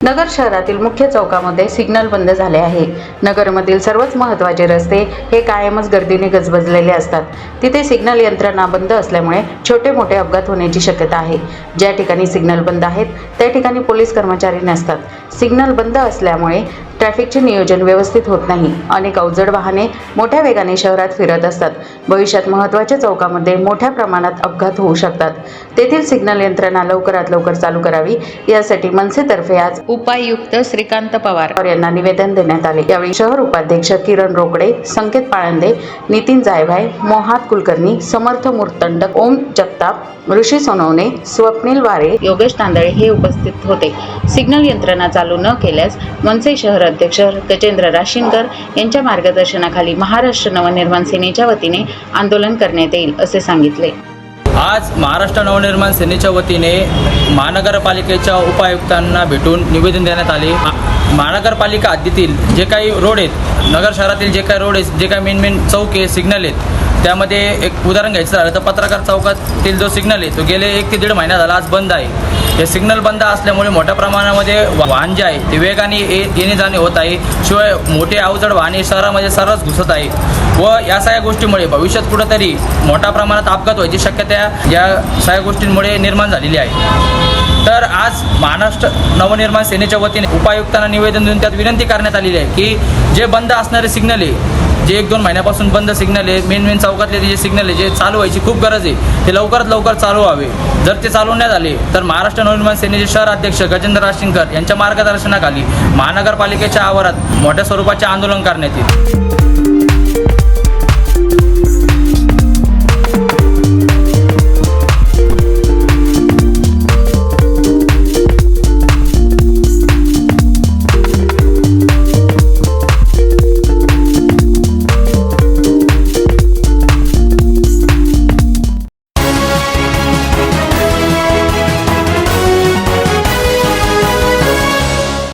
नगर शहरातील मुख्य चौकामध्ये सिग्नल बंद झाले आहे. नगरमधील सर्वच महत्त्वाचे रस्ते हे कायमच गर्दीने गजबजलेले असतात. तिथे सिग्नल यंत्रणा बंद असल्यामुळे छोटे मोठे अपघात होण्याची शक्यता आहे. ज्या ठिकाणी सिग्नल बंद आहेत त्या ठिकाणी पोलीस कर्मचारी नसतात. सिग्नल बंद असल्यामुळे ट्रॅफिकचे नियोजन व्यवस्थित होत नाही. अनेक अवजड वाहने मोठ्या वेगाने शहरात फिरत असतात. भविष्यात महत्त्वाच्या चौकामध्ये मोठ्या प्रमाणात अपघात होऊ शकतात. तेथील सिग्नल यंत्रणा लवकरात लवकर चालू करावी यासाठी मनसेतर्फे आज उपायुक्त श्रीकांत पवार यांना निवेदन देण्यात आले. यावेळी शहर उपाध्यक्ष किरण रोकडे संकेत पाळंदे नितीन जायभाय मोहात कुलकर्णी समर्थ मूर्तंडक ओम जगताप ऋषी सोनवणे स्वप्नील वारे योगेश तांदळे हे उपस्थित होते. सिग्नल यंत्रणा चालू न केल्यास मनसे शहर अध्यक्ष गजेंद्र राशींकर यांच्या मार्गदर्शनाखाली महाराष्ट्र नवनिर्माण सेनेच्या वतीने आंदोलन करण्यात येईल असे सांगितले. आज महाराष्ट्र नवनिर्माण सेनेच्या वतीने महानगरपालिकेच्या उपायुक्तांना भेटून निवेदन देण्यात आले. महानगरपालिका हद्दीतील जे काही रोड आहेत नगर शहरातील जे काही रोड आहेत जे काही मेन मेन चौक आहे सिग्नल आहेत त्यामध्ये एक उदाहरण घ्यायचं झालं तर पत्रकार चौकातील जो सिग्नल आहे तो गेले एक ते दीड महिना झाला आज बंद आहे. हे सिग्नल बंद असल्यामुळे मोठ्या प्रमाणामध्ये वाहन जे आहे ते वेगाने येणे जाणे होत आहे. शिवाय मोठे अवजड वाहने शहरामध्ये सर्रास घुसत आहे. व या सगळ्या गोष्टीमुळे भविष्यात कुठंतरी मोठ्या प्रमाणात अपघात व्हायची शक्यता या सगळ्या गोष्टींमुळे निर्माण झालेली आहे. तर आज महाराष्ट्र नवनिर्माण सेनेच्या वतीने उपायुक्तांना निवेदन देऊन त्यात विनंती करण्यात आलेली आहे की जे बंद असणारे सिग्नल आहे जे एक दोन महिन्यापासून बंद सिग्नल आहे मेन मेन चौकातले जे सिग्नल आहे जे चालू व्हायची खूप गरज आहे ते लवकरात लवकर चालू व्हावे. जर ते चालू नाही झाले तर महाराष्ट्र नवनिर्माण सेनेचे शहर अध्यक्ष गजेंद्र राशिंकर यांच्या मार्गदर्शनाखाली महानगरपालिकेच्या आवारात मोठ्या स्वरूपाचे आंदोलन करण्यात येईल.